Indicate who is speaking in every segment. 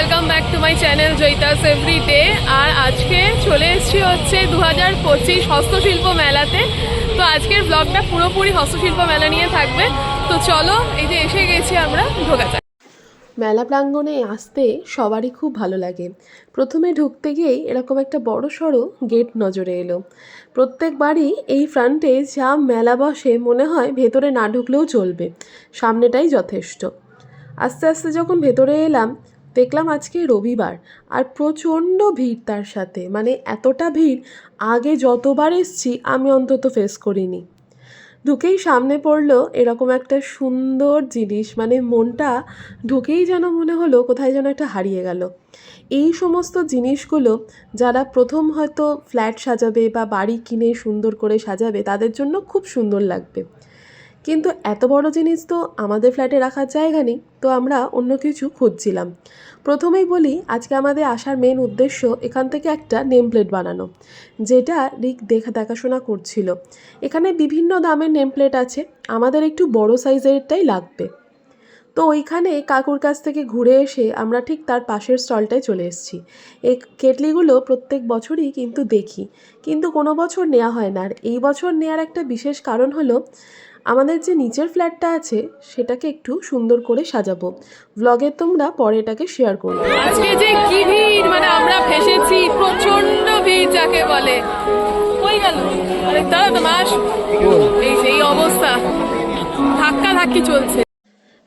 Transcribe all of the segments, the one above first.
Speaker 1: Welcome back to my channel Joyita's every day আর আজকে চলে এসেছি হচ্ছে দু হাজার পঁচিশ হস্তশিল্প মেলাতে। তো আজকের ব্লগটা পুরোপুরি হস্তশিল্প মেলা নিয়ে থাকবে। তো চলো, এই যে এসে গেছি আমরা, ঢোকা যাক।
Speaker 2: মেলা প্রাঙ্গণে আসতে সবারই খুব ভালো লাগে। প্রথমে ঢুকতে গিয়েই এরকম একটা বড় সড়ো গেট নজরে এলো। প্রত্যেকবারই এই ফ্রন্টে যা মেলা বসে মনে হয় ভেতরে না ঢুকলেও চলবে। সামনেটাই যথেষ্ট। আস্তে আস্তে যখন ভেতরে এলাম দেখলাম আজকে রবিবার আর প্রচণ্ড ভিড় তার সাথে। মানে এতটা ভিড়, আগে যতবার এসছি আমি অন্তত ফেস করিনি। ঢুকেই সামনে পড়ল এরকম একটা সুন্দর জিনিস মানে মনটা ঢুকেই যেন মনে হলো কোথায় যেন একটা হারিয়ে গেল। এই সমস্ত জিনিসগুলো যারা প্রথম হয়তো ফ্ল্যাট সাজাবে বা বাড়ি কিনে সুন্দর করে সাজাবে তাদের জন্য খুব সুন্দর লাগবে। কিন্তু এত বড় জিনিস তো আমাদের ফ্ল্যাটে রাখার জায়গা নেই, তো আমরা অন্য কিছু খুঁজছিলাম। প্রথমেই বলি, আজকে আমাদের আসার মেন উদ্দেশ্য এখান থেকে একটা নেম প্লেট বানানো, যেটা রিক দেখা দেখাশোনা করছিল। এখানে বিভিন্ন দামের নেম প্লেট আছে, আমাদের একটু বড় সাইজেরটাই লাগবে। তো ওইখানে কাকুর কাছ থেকে ঘুরে এসে আমরা ঠিক তার পাশের স্টলটায় চলে এসেছি। এই কেটলিগুলো প্রত্যেক বছরই কিন্তু দেখি। কিন্তু কোনো বছর নেওয়া হয় না। আর এই বছর নেওয়ার একটা বিশেষ কারণ হলো, আমাদের যে নিচের ফ্ল্যাটটা আছে, সেটাকে একটু সুন্দর করে সাজাবো। ভ্লগে তোমরা পরে এটাকে শেয়ার করবে
Speaker 1: আজকে যে কি ভিড় মানে আমরা ফেসেছি প্রচণ্ড ভিড় যাকে বলে। কই গেল? আরে দাঁড়া এই সেই অবস্থা। ধাক্কা ধাক্কি চলছে।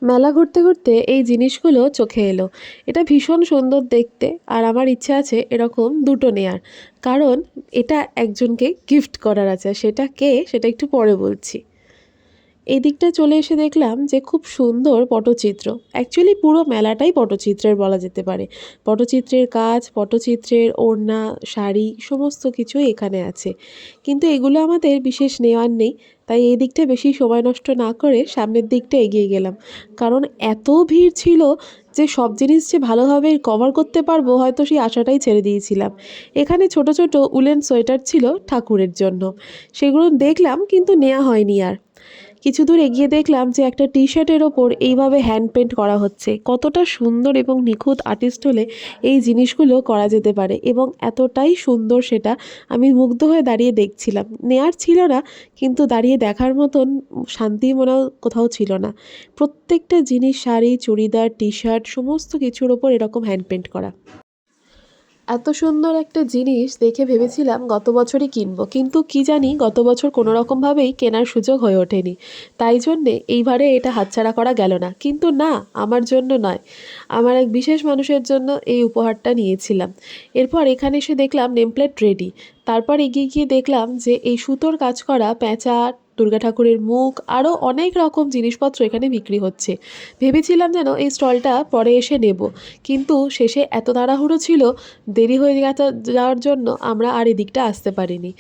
Speaker 2: মেলা ঘুরতে ঘুরতে এই জিনিসগুলো চোখে এলো। এটা ভীষণ সুন্দর দেখতে আর আমার ইচ্ছা আছে এরকম দুটো নেয়ার। কারণ এটা একজনকে গিফট করার আছে, সেটা কে সেটা একটু পরে বলছি। এই দিকটা চলে এসে দেখলাম যে খুব সুন্দর পটচিত্র। অ্যাকচুয়ালি পুরো মেলাটাই পটচিত্রের বলা যেতে পারে। পটচিত্রের কাজ, পটচিত্রের ওড়না, শাড়ি, সমস্ত কিছুই এখানে আছে। কিন্তু এগুলো আমাদের বিশেষ নেওয়ার নেই, তাই এই দিকটা বেশি সময় নষ্ট না করে সামনের দিকটা এগিয়ে গেলাম। কারণ এত ভিড় ছিল যে সব জিনিস যে ভালোভাবে কভার করতে পারব হয়তো সেই আশাটাই ছেড়ে দিয়েছিলাম। এখানে ছোট ছোট উলেন সোয়েটার ছিল ঠাকুরের জন্য। সেগুলো দেখলাম কিন্তু নেওয়া হয়নি আর। কিছু দূর এগিয়ে দেখলাম যে একটা টি শার্টের ওপর এইভাবে হ্যান্ড পেন্ট করা হচ্ছে। কতটা সুন্দর এবং নিখুঁত আর্টিস্ট হলে এই জিনিসগুলো করা যেতে পারে এবং এতটাই সুন্দর সেটা আমি মুগ্ধ হয়ে দাঁড়িয়ে দেখছিলাম। নেয়ার ছিল না, কিন্তু দাঁড়িয়ে দেখার মতন শান্তি মনে কোথাও ছিল না। প্রত্যেকটা জিনিস, শাড়ি, চুড়িদার টি শার্ট সমস্ত কিছুর ওপর এরকম হ্যান্ড পেন্ট করা। এত সুন্দর একটা জিনিস দেখে ভেবেছিলাম গত বছরই কিনবো, কিন্তু কি জানি গত বছর কোনো রকমভাবেই কেনার সুযোগ হয়ে ওঠেনি। তাই জন্যে এইবারে এটা হাতছাড়া করা গেল না। কিন্তু না, আমার জন্য নয়। আমার এক বিশেষ মানুষের জন্য এই উপহারটা নিয়েছিলাম। এরপর এখানে এসে দেখলাম নেমপ্লেট রেডি তারপর এগিয়ে গিয়ে দেখলাম যে এই সুতোর কাজ করা প্যাঁচা দুর্গা ঠাকুরের মুখ আরও অনেক রকম জিনিসপত্র এখানে বিক্রি হচ্ছে। ভেবেছিলাম যেন এই স্টলটা পরে এসে নেব, কিন্তু শেষে এত তাড়াহুড়ো ছিল, দেরি হয়ে যাওয়ার জন্য আমরা আর এদিকটা আসতে পারিনি।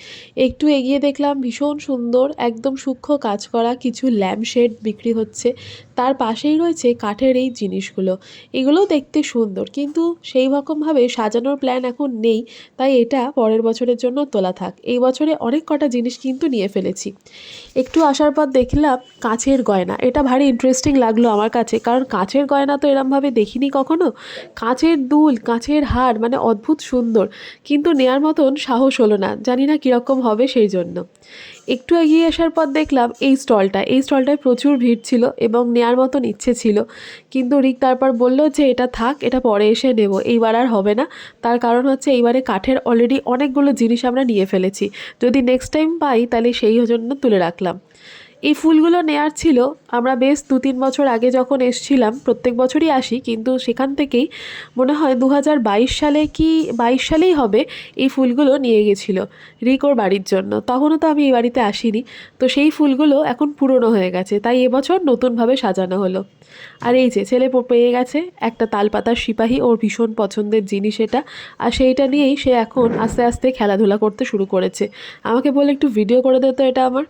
Speaker 2: একটু এগিয়ে দেখলাম ভীষণ সুন্দর, একদম সূক্ষ্ম কাজ করা কিছু ল্যাম্পশেড বিক্রি হচ্ছে। তার পাশেই রয়েছে কাঠের এই জিনিসগুলো। এগুলো দেখতে সুন্দর, কিন্তু সেই রকমভাবে সাজানোর প্ল্যান এখন নেই, তাই এটা পরের বছরের জন্য তোলা থাক। এই বছরে অনেক কটা জিনিস কিন্তু নিয়ে ফেলেছি। একটু আসার পর দেখলাম কাঁচের গয়না। এটা ভারী ইন্টারেস্টিং লাগল আমার কাছে, কারণ কাঁচের গয়না তো এরমভাবে দেখিনি কখনো। কাঁচের দুল, কাঁচের হার মানে অদ্ভুত সুন্দর, কিন্তু নেয়ার মতন সাহস হলো না। জানি না কীরকম হবে সেই জন্য। একটু এগিয়ে আসার পর দেখলাম এই স্টলটা, এই স্টলটায় প্রচুর ভিড় ছিল এবং নেয়ার মতন ইচ্ছে ছিল। কিন্তু রিক তারপর বলল যে, এটা থাক, এটা পরে এসে নেব। এইবার আর হবে না। তার কারণ হচ্ছে এইবারে কাঠের অলরেডি অনেকগুলো জিনিস আমরা নিয়ে ফেলেছি। যদি নেক্সট টাইম পাই, তাহলে সেই জন্য তুলে রাখলাম। এই ফুলগুলো নেয়ার ছিল। আমরা বেশ দু তিন বছর আগে যখন এসছিলাম, প্রত্যেক বছরই আসি, কিন্তু সেখান থেকেই মনে হয় দু হাজার বাইশ সালে কি বাইশ সালেই হবে এই ফুলগুলো নিয়ে গেছিল রিকোর বাড়ির জন্য। তখনও তো আমি এই বাড়িতে আসিনি। তো সেই ফুলগুলো এখন পুরনো হয়ে গেছে, তাই এবছর নতুনভাবে সাজানো হলো। আর এই যে, ছেলে পেয়ে গেছে একটা তালপাতার সিপাহী, ওর ভীষণ পছন্দের জিনিস এটা। আর সেইটা নিয়েই সে এখন আস্তে আস্তে খেলাধুলা করতে শুরু করেছে। আমাকে বলে একটু ভিডিও করে দে তো এটা আমার।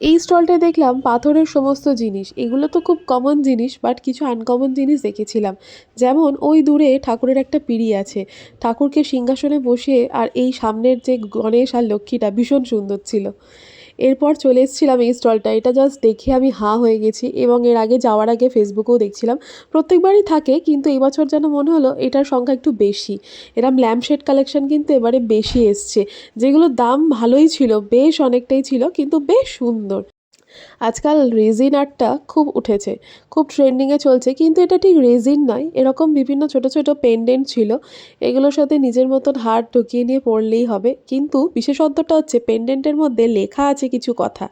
Speaker 2: এই স্টলটা দেখলাম পাথরের সমস্ত জিনিস। এগুলো তো খুব কমন জিনিস বাট কিছু আনকমন জিনিস দেখেছিলাম। যেমন ওই দূরে ঠাকুরের একটা পিড়ি আছে। ঠাকুরকে সিংহাসনে বসিয়ে আর এই সামনের যে গণেশ আর লক্ষ্মীটা ভীষণ সুন্দর ছিল। এরপর চলে এসেছিলাম এই স্টলটা। এটা জাস্ট দেখে আমি হাঁ হয়ে গেছি এবং এর আগে যাওয়ার আগে ফেসবুকেও দেখছিলাম। প্রত্যেকবারই থাকে কিন্তু এবছর যেন মনে হলো এটার সংখ্যা একটু বেশি। এরম ল্যাম্পশেড কালেকশন কিন্তু এবারে বেশি এসছে। যেগুলোর দাম ভালোই ছিল, বেশ অনেকটাই ছিল, কিন্তু বেশ সুন্দর। আজকাল রেজিন আর্টটা খুব উঠেছে, খুব ট্রেন্ডিংয়ে চলছে, কিন্তু এটা ঠিক রেজিন নয়, এরকম বিভিন্ন ছোট ছোট পেন্ডেন্ট ছিল, এগুলোর সাথে নিজের মতন হার ঢুকিয়ে নিয়ে পড়লেই হবে, কিন্তু বিশেষত্বটা হচ্ছে পেন্ডেন্টের মধ্যে লেখা আছে কিছু কথা।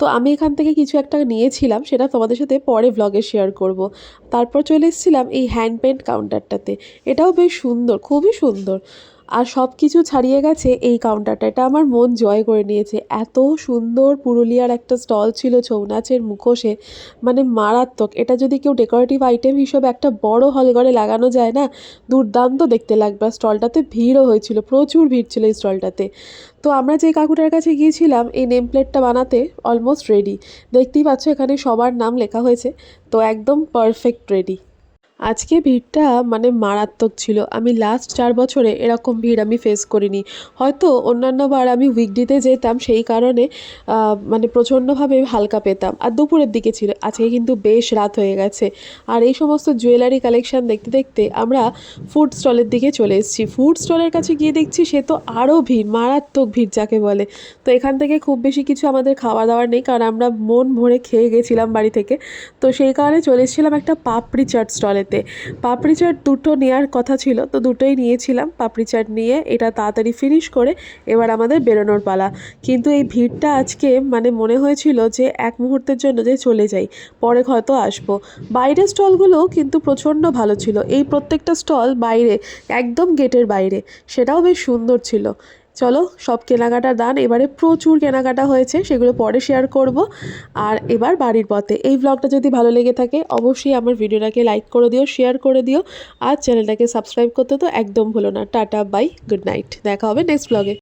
Speaker 2: তো আমি এখান থেকে কিছু একটা নিয়েছিলাম, সেটা তোমাদের সাথে পরে ব্লগে শেয়ার করব। তারপর চলে এসেছিলাম এই হ্যান্ড পেন্ট কাউন্টারটাতে এটাও বেশ সুন্দর, খুবই সুন্দর। আর সব কিছু ছাড়িয়ে গেছে এই কাউন্টারটা এটা আমার মন জয় করে নিয়েছে। এত সুন্দর পুরুলিয়ার একটা স্টল ছিল ছৌ নাচের মুখোশে। মানে মারাত্মক। এটা যদি কেউ ডেকোরেটিভ আইটেম হিসেবে একটা বড় হলঘরে লাগানো যায় না, দুর্দান্ত দেখতে লাগবে। আর স্টলটাতে ভিড়ও হয়েছিল। প্রচুর ভিড় ছিল এই স্টলটাতে তো আমরা যে কাকুটার কাছে গিয়েছিলাম, এই নেম প্লেটটা বানাতে অলমোস্ট রেডি দেখতেই পাচ্ছ এখানে সবার নাম লেখা হয়েছে। তো একদম পারফেক্ট রেডি আজকে ভিড়টা মানে মারাত্মক ছিল। আমি লাস্ট চার বছরে এরকম ভিড় আমি ফেস করিনি। হয়তো অন্যান্য বার আমি উইকডেতে যেতাম, সেই কারণে মানে প্রচণ্ডভাবে হালকা পেতাম। আর দুপুরের দিকে ছিল। আজকে কিন্তু বেশ রাত হয়ে গেছে। আর এই সমস্ত জুয়েলারি কালেকশন দেখতে দেখতে আমরা ফুড স্টলের দিকে চলে এসেছি। ফুড স্টলের কাছে গিয়ে দেখছি সে তো আরও ভিড়, মারাত্মক ভিড় যাকে বলে। তো এখান থেকে খুব বেশি কিছু আমাদের খাওয়া দাওয়ার নেই, কারণ আমরা মন ভরে খেয়ে গেছিলাম বাড়ি থেকে। তো সেই কারণে চলে এসেছিলাম একটা পাপড়ি চাট স্টলেতে পাপড়ি চাট দুটো নেওয়ার কথা ছিল, তো দুটোই নিয়েছিলাম। পাপড়ি চাট নিয়ে এটা তাড়াতাড়ি ফিনিশ করে এবার আমাদের বেরোনোর পালা। কিন্তু এই ভিড়টা আজকে মানে মনে হয়েছিল যে এক মুহূর্তের জন্য যে চলে যাই, পরে হয়তো আসব। বাইরের স্টলগুলো কিন্তু প্রচণ্ড ভালো ছিল। এই প্রত্যেকটা স্টল বাইরে, একদম গেটের বাইরে। সেটাও বেশ সুন্দর ছিল। চলো, সব কেনাকাটা দান। এবারে প্রচুর কেনাকাটা হয়েছে, সেগুলো পরে শেয়ার করব। আর এবার বাড়ির পথে। এই ব্লগটা যদি ভালো লেগে থাকে, অবশ্যই আমার ভিডিওটাকে লাইক করে দিও শেয়ার করে দিও। আর চ্যানেলটাকে সাবস্ক্রাইব করতে তো একদম ভুলো না। টাটা বাই গুড নাইট দেখা হবে নেক্সট ব্লগে